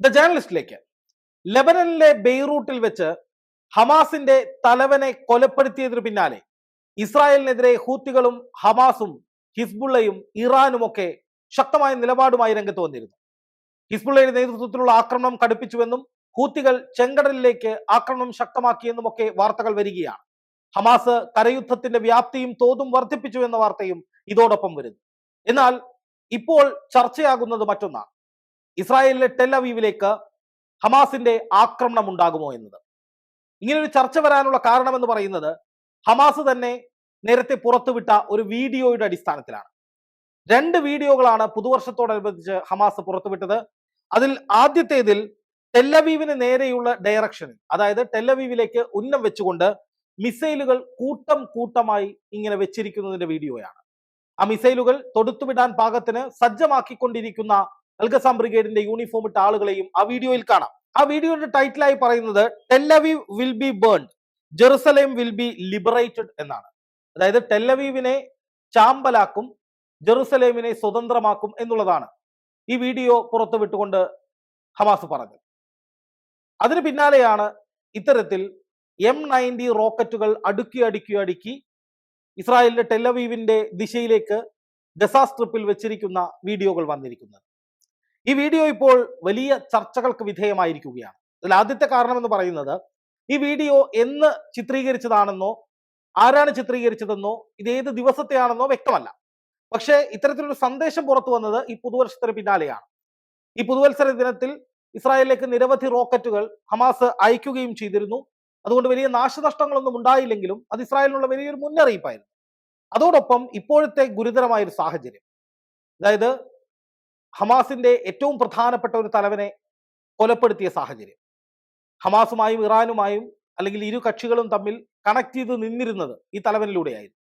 The ജേർണലിസ്റ്റിലേക്ക് ലെബനനിലെ ബെയ്റൂട്ടിൽ വെച്ച് ഹമാസിന്റെ തലവനെ കൊലപ്പെടുത്തിയതിനു പിന്നാലെ ഇസ്രായേലിനെതിരെ ഹൂത്തികളും ഹമാസും ഹിസ്ബുള്ളയും ഇറാനും ഒക്കെ ശക്തമായ നിലപാടുമായി രംഗത്ത് വന്നിരുന്നു. ഹിസ്ബുള്ളയുടെ നേതൃത്വത്തിലുള്ള ആക്രമണം കടുപ്പിച്ചുവെന്നും ഹൂത്തികൾ ചെങ്കടലിലേക്ക് ആക്രമണം ശക്തമാക്കിയെന്നും ഒക്കെ വാർത്തകൾ വരികയാണ്. ഹമാസ് കരയുദ്ധത്തിന്റെ വ്യാപ്തിയും തോതും വർദ്ധിപ്പിച്ചു എന്ന വാർത്തയും ഇതോടൊപ്പം വരുന്നു. എന്നാൽ ഇപ്പോൾ ചർച്ചയാകുന്നത് മറ്റൊന്നാണ്. ഇസ്രായേലിലെ ടെലവീവിലേക്ക് ഹമാസിന്റെ ആക്രമണം ഉണ്ടാകുമോ എന്നത്. ഇങ്ങനെ ഒരു ചർച്ച വരാനുള്ള കാരണമെന്ന് പറയുന്നത് ഹമാസ് തന്നെ നേരത്തെ പുറത്തുവിട്ട ഒരു വീഡിയോയുടെ അടിസ്ഥാനത്തിലാണ്. രണ്ട് വീഡിയോകളാണ് പുതുവർഷത്തോടനുബന്ധിച്ച് ഹമാസ് പുറത്തുവിട്ടത്. അതിൽ ആദ്യത്തേതിൽ ടെല്ലവീവിന് നേരെയുള്ള ഡയറക്ഷനിൽ അതായത് ടെല്ലവീവിലേക്ക് ഉന്നം വെച്ചുകൊണ്ട് മിസൈലുകൾ കൂട്ടം കൂട്ടമായി ഇങ്ങനെ വെച്ചിരിക്കുന്നതിന്റെ വീഡിയോയാണ്. ആ മിസൈലുകൾ തൊടുത്തുവിടാൻ പാകത്തിന് സജ്ജമാക്കിക്കൊണ്ടിരിക്കുന്ന അൽഗസാം ബ്രിഗേഡിന്റെ യൂണിഫോം ഇട്ട ആളുകളെയും ആ വീഡിയോയിൽ കാണാം. ആ വീഡിയോയുടെ ടൈറ്റിലായി പറയുന്നത് Tel Aviv will be burned Jerusalem will be liberated എന്നാണ്. അതായത് ടെല്ലവീവിനെ ചാമ്പലാക്കും ജെറുസലേമിനെ സ്വതന്ത്രമാക്കും എന്നുള്ളതാണ് ഈ വീഡിയോ പുറത്തുവിട്ടുകൊണ്ട് ഹമാസ് പറഞ്ഞത്. അതിന് പിന്നാലെയാണ് ഇത്തരത്തിൽ എം നയന്റി റോക്കറ്റുകൾ അടുക്കി അടുക്കി അടുക്കി ഇസ്രായേലിന്റെ ടെല്ലവീവിന്റെ ദിശയിലേക്ക് ഗസ സ്ട്രിപ്പിൽ വെച്ചിരിക്കുന്ന വീഡിയോകൾ വന്നിരിക്കുന്നത്. ഈ വീഡിയോ ഇപ്പോൾ വലിയ ചർച്ചകൾക്ക് വിധേയമായിരിക്കുകയാണ്. അതിൽ ആദ്യത്തെ കാരണം എന്ന് പറയുന്നത് ഈ വീഡിയോ എന്ന് ചിത്രീകരിച്ചതാണെന്നോ ആരാണ് ചിത്രീകരിച്ചതെന്നോ ഇത് ഏത് ദിവസത്തെയാണെന്നോ വ്യക്തമല്ല. പക്ഷേ ഇത്തരത്തിലൊരു സന്ദേശം പുറത്തു വന്നത് ഈ പുതുവത്സരത്തിന് പിന്നാലെയാണ്. ഈ പുതുവത്സര ദിനത്തിൽ ഇസ്രായേലിലേക്ക് നിരവധി റോക്കറ്റുകൾ ഹമാസ് അയക്കുകയും ചെയ്തിരുന്നു. അതുകൊണ്ട് വലിയ നാശനഷ്ടങ്ങളൊന്നും ഉണ്ടായില്ലെങ്കിലും അത് ഇസ്രായേലിനുള്ള വലിയൊരു മുന്നറിയിപ്പായിരുന്നു. അതോടൊപ്പം ഇപ്പോഴത്തെ ഗുരുതരമായൊരു സാഹചര്യം. അതായത് ഹമാസിന്റെ ഏറ്റവും പ്രധാനപ്പെട്ട ഒരു തലവനെ കൊലപ്പെടുത്തിയ സാഹചര്യം. ഹമാസുമായും ഇറാനുമായും അല്ലെങ്കിൽ ഇരു കക്ഷികളും തമ്മിൽ കണക്ട് ചെയ്ത് നിന്നിരുന്നത് ഈ തലവനിലൂടെയായിരുന്നു.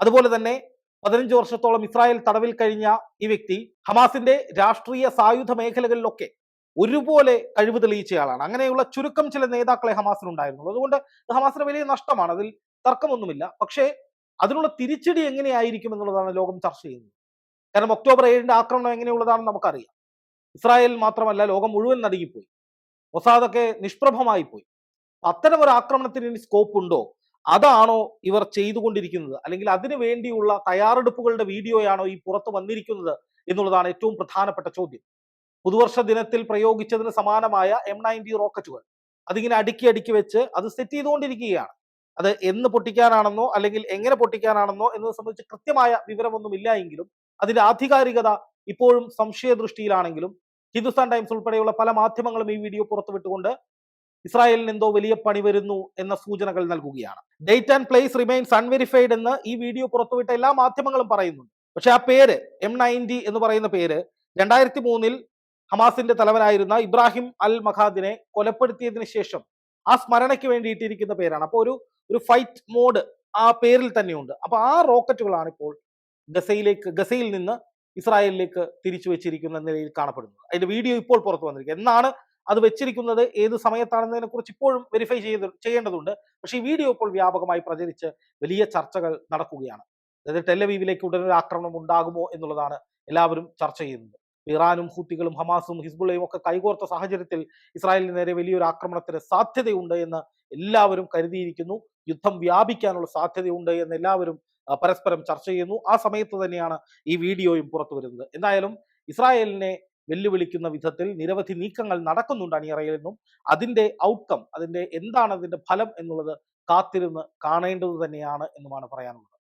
അതുപോലെ തന്നെ പതിനഞ്ച് വർഷത്തോളം ഇസ്രായേൽ തടവിൽ കഴിഞ്ഞ ഈ വ്യക്തി ഹമാസിന്റെ രാഷ്ട്രീയ സായുധ മേഖലകളിലൊക്കെ ഒരുപോലെ കഴിവ് തെളിയിച്ചയാളാണ്. അങ്ങനെയുള്ള ചുരുക്കം ചില നേതാക്കളെ ഹമാസിനുണ്ടായിരുന്നുള്ളൂ. അതുകൊണ്ട് ഹമാസിന് വലിയ നഷ്ടമാണ്. അതിൽ തർക്കമൊന്നുമില്ല. പക്ഷേ അതിനുള്ള തിരിച്ചടി എങ്ങനെയായിരിക്കും എന്നുള്ളതാണ് ലോകം ചർച്ച ചെയ്യുന്നത്. കാരണം ഒക്ടോബർ ഏഴിന്റെ ആക്രമണം എങ്ങനെയുള്ളതാണെന്ന് നമുക്കറിയാം. ഇസ്രായേൽ മാത്രമല്ല ലോകം മുഴുവൻ നടുങ്ങിപ്പോയി. മൊസാദൊക്കെ നിഷ്പ്രഭമായി പോയി. അത്തരം ഒരു ആക്രമണത്തിന് ഇനി സ്കോപ്പ് ഉണ്ടോ? അതാണോ ഇവർ ചെയ്തുകൊണ്ടിരിക്കുന്നത്? അല്ലെങ്കിൽ അതിനു വേണ്ടിയുള്ള തയ്യാറെടുപ്പുകളുടെ വീഡിയോയാണോ ഈ പുറത്ത് വന്നിരിക്കുന്നത് എന്നുള്ളതാണ് ഏറ്റവും പ്രധാനപ്പെട്ട ചോദ്യം. പുതുവർഷ ദിനത്തിൽ പ്രയോഗിച്ചതിന് സമാനമായ എം നയന്റി റോക്കറ്റുകൾ അതിങ്ങനെ അടുക്കി അടുക്കി വെച്ച് അത് സെറ്റ് ചെയ്തുകൊണ്ടിരിക്കുകയാണ്. അത് എന്ന് പൊട്ടിക്കാനാണെന്നോ അല്ലെങ്കിൽ എങ്ങനെ പൊട്ടിക്കാനാണെന്നോ എന്നത് സംബന്ധിച്ച് കൃത്യമായ വിവരമൊന്നുമില്ല എങ്കിലും അതിന്റെ ആധികാരികത ഇപ്പോഴും സംശയദൃഷ്ടിയിലാണെങ്കിലും ഹിന്ദുസ്ഥാൻ ടൈംസ് ഉൾപ്പെടെയുള്ള പല മാധ്യമങ്ങളും ഈ വീഡിയോ പുറത്തുവിട്ടുകൊണ്ട് ഇസ്രായേലിന് എന്തോ വലിയ പണി വരുന്നു എന്ന സൂചനകൾ നൽകുകയാണ്. Date and place remains unverified എന്ന് ഈ വീഡിയോ പുറത്തുവിട്ട എല്ലാ മാധ്യമങ്ങളും പറയുന്നുണ്ട്. പക്ഷെ ആ പേര് എം നയന്റി എന്ന് പറയുന്ന പേര് രണ്ടായിരത്തി മൂന്നിൽ ഹമാസിന്റെ തലവനായിരുന്ന ഇബ്രാഹിം അൽ മഖാദിനെ കൊലപ്പെടുത്തിയതിനു ശേഷം ആ സ്മരണയ്ക്ക് വേണ്ടിയിട്ടിരിക്കുന്ന പേരാണ്. അപ്പോൾ ഒരു ഒരു ഫൈറ്റ് മോഡ് ആ പേരിൽ തന്നെയുണ്ട്. അപ്പൊ ആ റോക്കറ്റുകളാണ് ഇപ്പോൾ ഗസയിലേക്ക് ഗസയിൽ നിന്ന് ഇസ്രായേലിലേക്ക് തിരിച്ചു വെച്ചിരിക്കുന്ന നിലയിൽ കാണപ്പെടുന്നത്. അതിന്റെ വീഡിയോ ഇപ്പോൾ പുറത്തു വന്നിരിക്കുന്നത് എന്നാണ് അത് വെച്ചിരിക്കുന്നത് ഏത് സമയത്താണെന്നതിനെ കുറിച്ച് ഇപ്പോഴും വെരിഫൈ ചെയ്ത് ചെയ്യേണ്ടതുണ്ട്. പക്ഷേ ഈ വീഡിയോ ഇപ്പോൾ വ്യാപകമായി പ്രചരിച്ച് വലിയ ചർച്ചകൾ നടക്കുകയാണ്. അതായത് ടെലവീവിലേക്ക് ഉടനൊരു ആക്രമണം ഉണ്ടാകുമോ എന്നുള്ളതാണ് എല്ലാവരും ചർച്ച ചെയ്യുന്നത്. ഇറാനും ഹൂത്തികളും ഹമാസും ഹിസ്ബുള്ളയും ഒക്കെ കൈകോർത്ത സാഹചര്യത്തിൽ ഇസ്രായേലിന് നേരെ വലിയൊരു ആക്രമണത്തിന് സാധ്യതയുണ്ട് എന്ന് എല്ലാവരും കരുതിയിരിക്കുന്നു. യുദ്ധം വ്യാപിക്കാനുള്ള സാധ്യതയുണ്ട് എന്ന് എല്ലാവരും പരസ്പരം ചർച്ച ചെയ്യുന്നു. ആ സമയത്ത് തന്നെയാണ് ഈ വീഡിയോയും പുറത്തു വരുന്നത്. എന്തായാലും ഇസ്രായേലിനെ വെല്ലുവിളിക്കുന്ന വിധത്തിൽ നിരവധി നീക്കങ്ങൾ നടക്കുന്നുണ്ട് അണിയറയിൽ നിന്നും. അതിന്റെ ഔട്ട്കം അതിന്റെ എന്താണ് അതിന്റെ ഫലം എന്നുള്ളത് കാത്തിരുന്ന് കാണേണ്ടത് തന്നെയാണ് എന്നുമാണ് പറയാനുള്ളത്.